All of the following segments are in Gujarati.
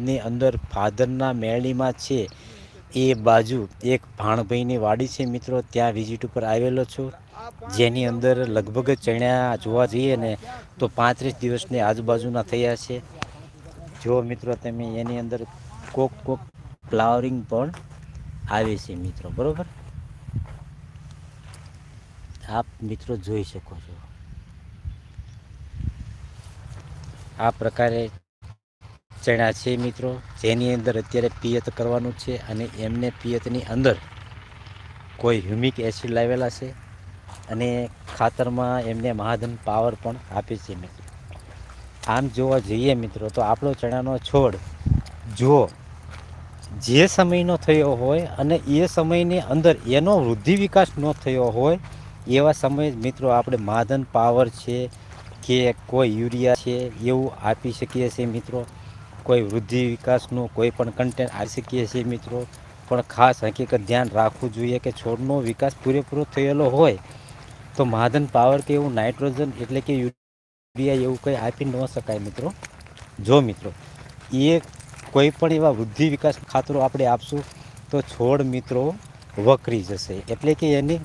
બોટાદની અંદર ફાધરના મેળણીમાં છે. એ બાજુ એક ભાણભાઈની વાડી છે મિત્રો. ત્યાં વિઝિટ ઉપર આવેલો છું. જેની અંદર લગભગ ચણ્યા જોવા જઈએ ને તો પાંત્રીસ દિવસની આજુબાજુના થયા છે. જો મિત્રો તમે એની અંદર કોક કોક ફ્લાવરિંગ પણ આવે છે મિત્રો. બરોબર? આપ મિત્રો જોઈ શકો છો. આ પ્રકારે ચણા છે મિત્રો. જેની અંદર અત્યારે પિયત કરવાનું છે અને એમને પિયતની અંદર કોઈ હ્યુમિક એસિડ લાવેલા છે અને ખાતરમાં એમને મહાધન પાવર પણ આપે છે મિત્રો. આમ જોવા જઈએ મિત્રો, તો આપણો ચણાનો છોડ જો જે સમયનો થયો હોય અને એ સમયની અંદર એનો વૃદ્ધિ વિકાસ ન થયો હોય, એવા સમયે મિત્રો આપણે મહાધન પાવર છે કે કોઈ યુરિયા છે એવું આપી શકીએ છીએ મિત્રો. કોઈ વૃદ્ધિ વિકાસનું કોઈ પણ કન્ટેન્ટ આવી શકીએ છીએ મિત્રો. પણ ખાસ હકીકત ધ્યાન રાખવું જોઈએ કે છોડનો વિકાસ પૂરેપૂરો થયેલો હોય તો મહાધન પાવર કે એવું નાઇટ્રોજન એટલે કે યુરિયા એવું કંઈ આપી ન શકાય મિત્રો. જો મિત્રો, એ કોઈ પણ એવા વૃદ્ધિ વિકાસ ખાતરો આપણે આપશું તો છોડ મિત્રો વકરી જશે. એટલે કે એની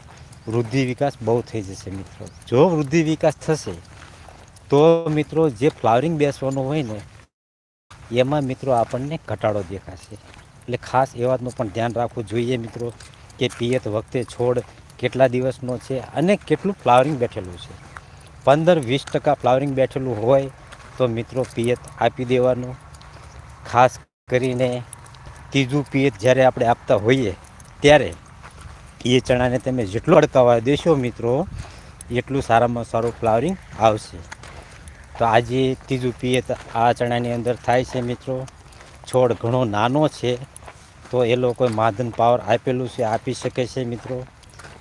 વૃદ્ધિ વિકાસ બહુ થઈ જશે મિત્રો. જો વૃદ્ધિ વિકાસ થશે તો મિત્રો જે ફ્લાવરિંગ બેસવાનું હોય ને એમાં મિત્રો આપણને ઘટાડો દેખાશે. એટલે ખાસ એ વાતનું પણ ધ્યાન રાખવું જોઈએ મિત્રો, કે પિયત વખતે છોડ કેટલા દિવસનો છે અને કેટલું ફ્લાવરિંગ બેઠેલું છે. પંદર વીસ ટકા ફ્લાવરિંગ બેઠેલું હોય તો મિત્રો પિયત આપી દેવાનું. ખાસ કરીને ત્રીજું પિયત જ્યારે આપણે આપતા હોઈએ ત્યારે એ ચણાને તમે જેટલો અડકાવા દેશો મિત્રો, એટલું સારામાં સારું ફ્લાવરિંગ આવશે. તો આજે ત્રીજું પિયત આ ચણાની અંદર થાય છે મિત્રો. છોડ ઘણો નાનો છે, તો એ લોકોએ માધન પાવર આપેલું છે, આપી શકે છે મિત્રો.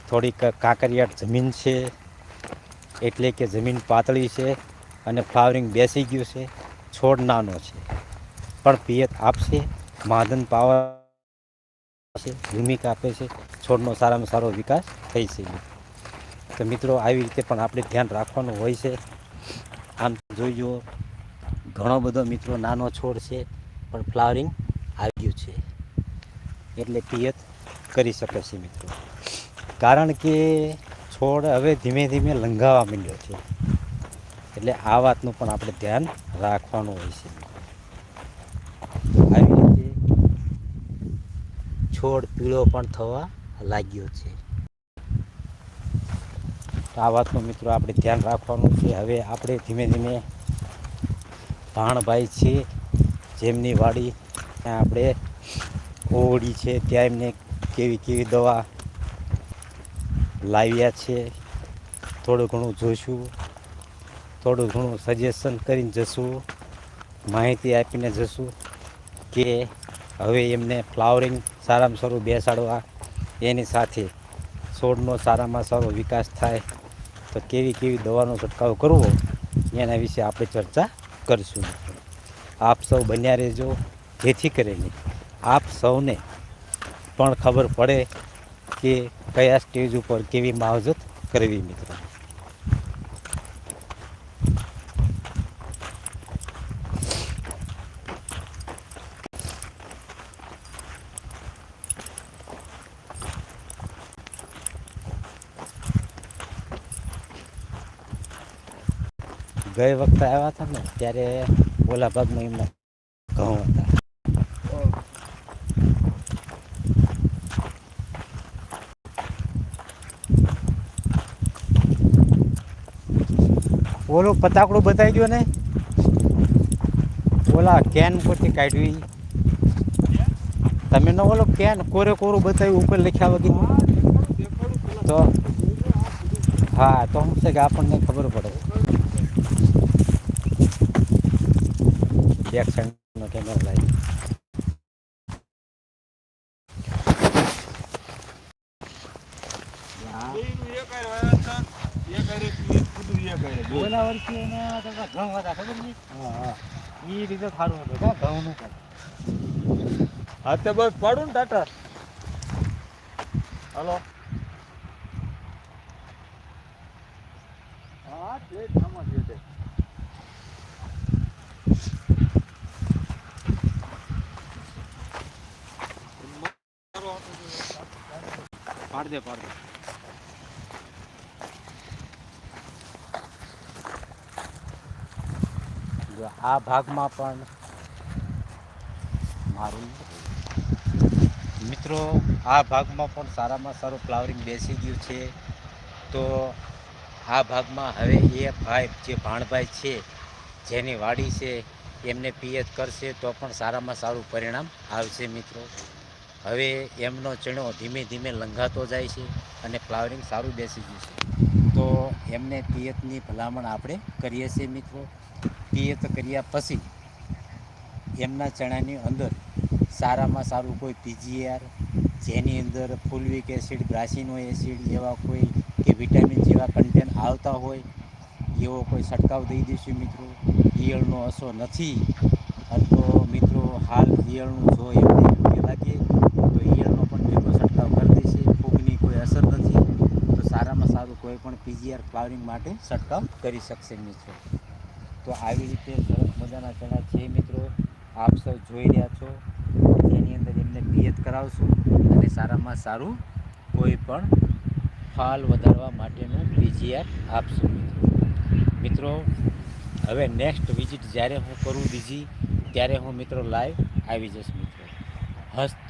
થોડીક કાંકરિયાટ જમીન છે, એટલે કે જમીન પાતળી છે અને ફ્લાવરિંગ બેસી ગયું છે. છોડ નાનો છે, પણ પિયત આપશે, માધન પાવર છે ભૂમિકા આપે છે, છોડનો સારામાં સારો વિકાસ થઈ છે તો મિત્રો, આવી રીતે પણ આપણે ધ્યાન રાખવાનું હોય છે. આમ જોઈ જુઓ, ઘણો બધો મિત્રો નાનો છોડ છે, પણ ફ્લાવરિંગ આવ્યું છે. એટલે પિયત કરી શકે છે મિત્રો. કારણ કે છોડ હવે ધીમે ધીમે લંઘાવા માંડ્યો છે. એટલે આ વાતનું પણ આપણે ધ્યાન રાખવાનું હોય છે આવી રીતે છોડ પીળો પણ થવા લાગ્યો છે. તો આ વાતનું મિત્રો આપણે ધ્યાન રાખવાનું છે. હવે આપણે ધીમે ધીમે ભાણભાઈ છે, જેમની વાડી ત્યાં આપણે ઓવડી છે, ત્યાં એમને કેવી કેવી દવા લાવ્યા છે. થોડું ઘણું જોઈશું. થોડું ઘણું સજેશન કરીને જશું. માહિતી આપીને જશું કે હવે એમને ફ્લાવરિંગ સારામાં સારું બેસાડવા એની સાથે છોડનો સારામાં સારો વિકાસ થાય. તો કેવી કેવી દવાનો છંટકાવ કરવો એના વિશે આપણે ચર્ચા કરીશું. આપ સૌ બન્યા રહેજો, જેથી કરીને આપ સૌને પણ ખબર પડે કે કયા સ્ટેજ ઉપર કેવી માવજત કરવી, મિત્રો. ગઈ વખતે આવ્યા હતા ને, ત્યારે ઓલા ભાગમાં એમના ઘઉં હતા. ઓલું પતાકડું બતાવી દો ને. ઓલા કેન પરથી કાઢ્યું તમે ન ઓલો કેન કોરે કોરું બતાવ્યું ઉપર લખ્યા વગર. તો હા, તો શું છે કે આપણને ખબર પડે. બેક સાઈડનો કેમેરો લાવી ઓલા વર્ષે એના કરતા ઘઉં હતા ખબર નહીં હા એ રીતે સારું હતું હા ઘઉંનું પણ હા તે બસ પાડું ને ટાટા હાલો હા તે જ સમજ છે પાડ દે પાડ દે. આ ભાગમાં પણ મારું મિત્રો, આ ભાગમાં પણ સારામાં સારું ફ્લાવરિંગ બેસી ગયું છે. તો આ ભાગમાં હવે એ ભાઈ જે ભાણભાઈ છે, જેની વાડી છે, એમને પિયત કરશે તો પણ સારામાં સારું પરિણામ આવશે મિત્રો. હવે એમનો ચણો ધીમે ધીમે લંઘાતો જાય છે અને ફ્લાવરિંગ સારું બેસી ગયું છે. તો એમને પિયતની ભલામણ આપણે કરીએ છીએ મિત્રો. પિયત કર્યા પછી એમના ચણાની અંદર સારામાં સારું કોઈ પીજીઆર, જેની અંદર ફૂલવિક એસિડ ગ્રાસિનો એસિડ એવા કોઈ કે વિટામિન જેવા કન્ટેન્ટ આવતા હોય, એવો કોઈ છંટકાવ દઈ દઈશું મિત્રો. ઈયળનો અસો નથી. તો મિત્રો, હાલ ઈયળનું જો એમને યોગ્ય લાગે તો ઈયળનો પણ ભેગો છંટકાવ કરી દઈશે ફૂગની કોઈ અસર નથી તો સારામાં સારું કોઈ પણ પીજીઆર ફ્લાવરિંગ માટે છંટકાવ કરી શકશે મિત્રો. તો આવી રીતે સરસ મજાના ચણા છે મિત્રો. આપ સૌ જોઈ રહ્યા છો. એની અંદર એમને પિયત કરાવશું અને સારામાં સારું કોઈ પણ ફાલ વધારવા માટેનું પીજીઆર આપશું મિત્રો. મિત્રો, હવે નેક્સ્ટ વિઝિટ જ્યારે હું કરું બીજી, ત્યારે હું મિત્રો લાઈવ આવી જઈશ મિત્રો. હસ્ત